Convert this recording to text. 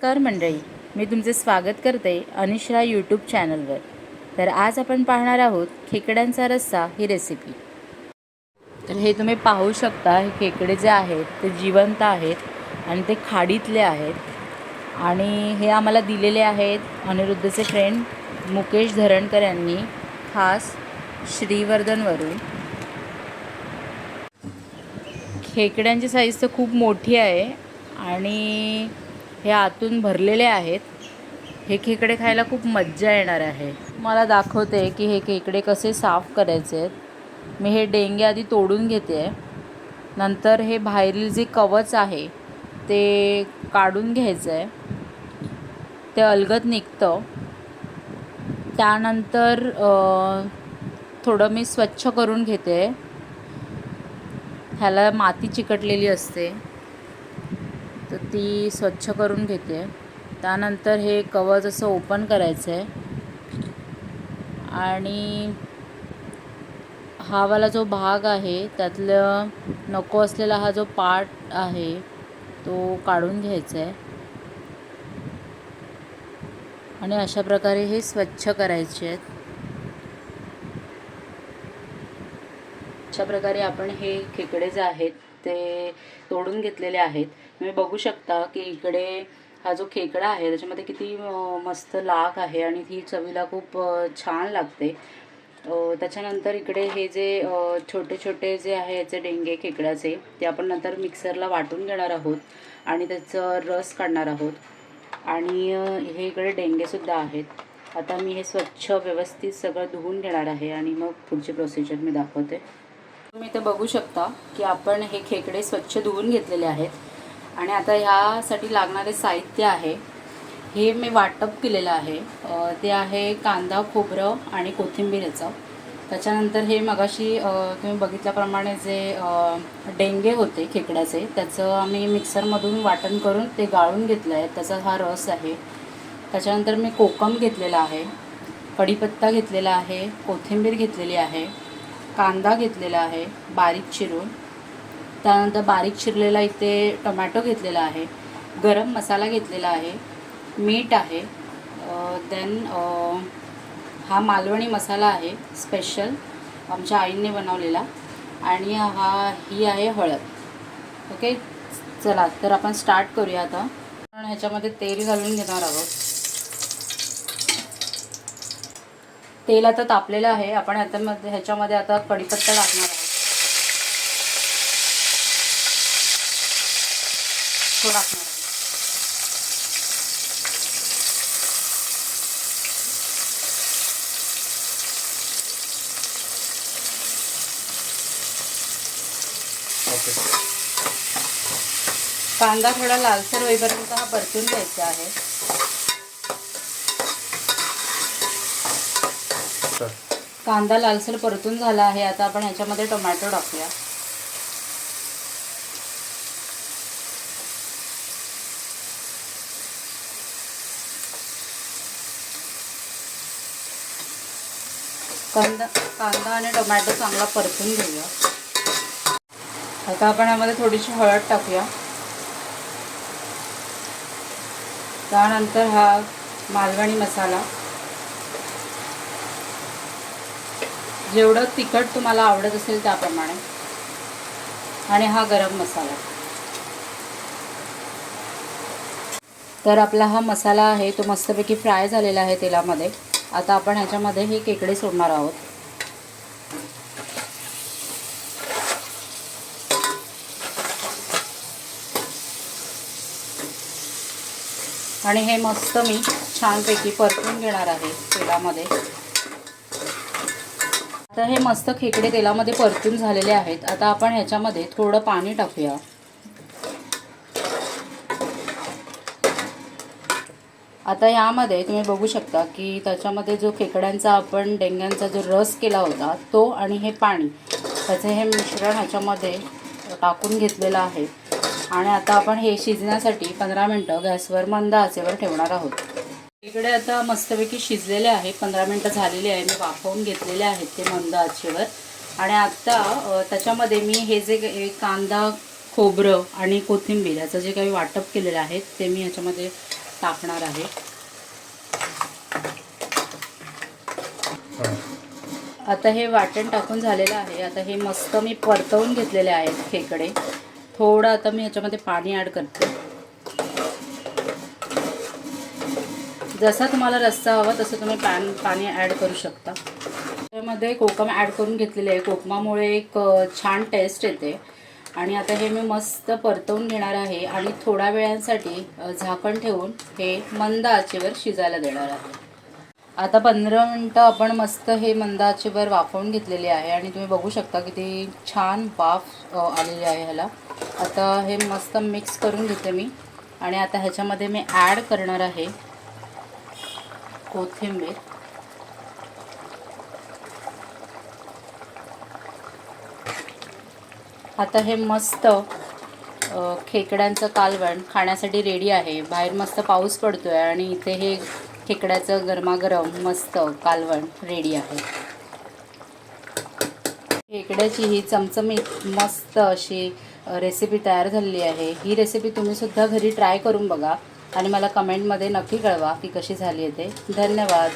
नमस्कार मंडळी मी तुमचे स्वागत करते अनिश्रा यूट्यूब चॅनलवर. तर आज आपण पाहणार आहोत खेकड्यांचा रस्सा ही रेसिपी तर हे तुम्ही पाहू शकता हे खेकडे जे आहेत ते जिवंत आहेत आणि ते खाडीतले आहेत. आणि हे आम्हाला दिलेले आहेत अनिरुद्धचे फ्रेंड मुकेश धरणकर यांनी खास श्रीवर्धनवरून. खेकड्यांची साईज तर खूप मोठी आहे आणि हे आतून भरलेले आहेत. हे खेकडे खायला खूप मज्जा येणार आहे. मला दाखवते की हे खेकडे कसे साफ करायचे आहेत. मी हे डेंगे आधी तोडून घेते. आहे नंतर हे बाहेरील जे कवच आहे ते काढून घ्यायचं आहे. ते अलगद निघतं. त्यानंतर थोडं मी स्वच्छ करून घेते. ह्याला माती चिकटलेली असते. तर ती स्वच्छ करून घेते. त्यानंतर हे कवच असं ओपन करायचं आहे. आणि हावाला जो भाग आहे त्यातलं नको असलेला हा जो पार्ट आहे तो काढून घ्यायचा आहे. आणि अशा प्रकारे हे स्वच्छ करायचे आहेत. अशा प्रकारे आपण हे खेकडे जे आहेत ते तोडून घेतलेले आहेत. तुम्ही बघू शकता की इकडे हा जो खेकडा आहे त्याच्यामध्ये किती मस्त लाख आहे आणि ती चवीला खूप छान लागते. त्याच्यानंतर इकडे हे जे छोटे छोटे जे आहे याचे डेंगे खेकड्याचे ते आपण नंतर मिक्सरला वाटून घेणार आहोत आणि त्याचं रस काढणार आहोत. आणि हे इकडे डेंगेसुद्धा आहेत. आता मी हे स्वच्छ व्यवस्थित सगळं धुवून घेणार आहे आणि मग पुढची प्रोसिजर मी दाखवते. तुम्ही ते बघू शकता की आपण हे खेकडे स्वच्छ धुवून घेतलेले आहेत. आणि आता ह्यासाठी लागणारे साहित्य आहे. हे मी वाटप केलेलं आहे. ते आहे कांदा खोबरं आणि कोथिंबीरचं त्याच्यानंतर हे मगाशी तुम्ही बघितल्याप्रमाणे जे डेंगे होते खेकड्याचे त्याचं आम्ही मिक्सरमधून वाटण करून ते गाळून घेतलं आहे. त्याचा हा रस आहे. त्याच्यानंतर मी कोकम घेतलेला आहे. कढीपत्ता घेतलेला आहे. कोथिंबीर घेतलेली आहे. कांदा घेतलेला आहे. बारीक चिरून. त्यानंतर बारीक चिरलेला इथे टोमॅटो घेतलेला आहे गरम मसाला घेतलेला आहे मीठ आहे देन हा मालवणी मसाला आहे स्पेशल आमच्या आईने बनवलेला आणि हा ही आहे हळद. ओके चला तर आपण स्टार्ट करूया आता. आपण ह्याच्यामध्ये तेल घालून घेणार आहोत. तेल आता तापलेलं आहे. आपण ह्याच्यामध्ये ह्याच्यामध्ये आता कढीपत्ता टाकणार आहोत. तो टाकणार आहे कांदा थोडा लालसर होईपर्यंत हा परतून घ्यायचा आहे. कांदा लालसर परतून झाला आहे. आता आपण ह्याच्यामध्ये टोमॅटो टाकूया. कांदा कांदा आणि टोमॅटो चांगला परतून घेऊया. आता आपण यामध्ये थोडीशी हळद टाकूया. त्यानंतर हा मालवणी मसाला. जेवढं तिखट तुम्हाला आवडत असेल त्याप्रमाणे. आणि हा गरम मसाला. तर आपला हा मसाला आहे तो मस्तपैकी फ्राय झालेला आहे तेलामध्ये. आता आपण ह्याच्यामध्ये हे केकडे सोडणार आहोत. आणि हे मस्त मी छानपैकी परतून घेणार आहे तेलामध्ये. आता हे मस्त खेकडे तेलामध्ये परतून झालेले आहेत. आता आपण ह्याच्यामध्ये थोडं पाणी टाकूया. आता यामध्ये तुम्ही बघू शकता की त्याच्यामध्ये जो खेकड्यांचा आपण डेंग्यांचा जो रस केला होता तो आणि हे पाणी त्याचं हे मिश्रण ह्याच्यामध्ये टाकून घेतलेलं आहे. आणि आता आपण हे शिजण्यासाठी पंधरा मिनटं गॅसवर मंद आचेवर ठेवणार आहोत. इकडे आता मस्तपैकी शिजलेले आहे पंधरा मिनटं झालेली आहे मी वाफवून घेतलेले आहेत ते मंद आचेवर. आणि आत्ता त्याच्यामध्ये मी हे जे कांदा खोबरं आणि कोथिंबीर याचं जे काही वाटप केलेलं आहे ते मी ह्याच्यामध्ये टाकणार आहे. आता हे वाटण टाकून झालेलं आहे. आता हे मस्त मी परतवून घेतलेले आहेत खेकडे. थोडं आता मी ह्याच्यामध्ये पाणी ॲड करते. जसा तुम्हाला रस्सा हवा तसं तुम्ही पॅन पाणी ॲड करू शकता. त्यामध्ये कोकम ॲड करून घेतलेले आहे. कोकमामुळे एक छान टेस्ट येते. आणि आता हे मी मस्त परतवून घेणार आहे आणि थोड्या वेळांसाठी झाकण ठेवून हे मंद आचेवर शिजायला देणार आहे. आता पंधरा मिनटं आपण मस्त हे मंद आचेवर वाफवून घेतलेले आहे आणि तुम्ही बघू शकता किती छान वाफ आलेली आहे ह्याला. आता हे मस्त मिक्स करून घेते मी आणि आता ह्याच्यामध्ये मी ॲड करणार आहे कोथिंबीर. आता हे मस्त खेकड्यांचं कालवण खाण्यासाठी रेडी आहे. बाहेर मस्त पाऊस पडतो आहे आणि इथे हे खेकड्याचं गरमागरम मस्त कालवण रेडी आहे. खेकड्याची ही चमचमीत मस्त अशी रेसिपी तयार झालेली आहे. ही रेसिपी तुम्हीसुद्धा घरी ट्राय करून बघा आणि मला कमेंटमध्ये नक्की कळवा की कशी झाली आहे ते. धन्यवाद.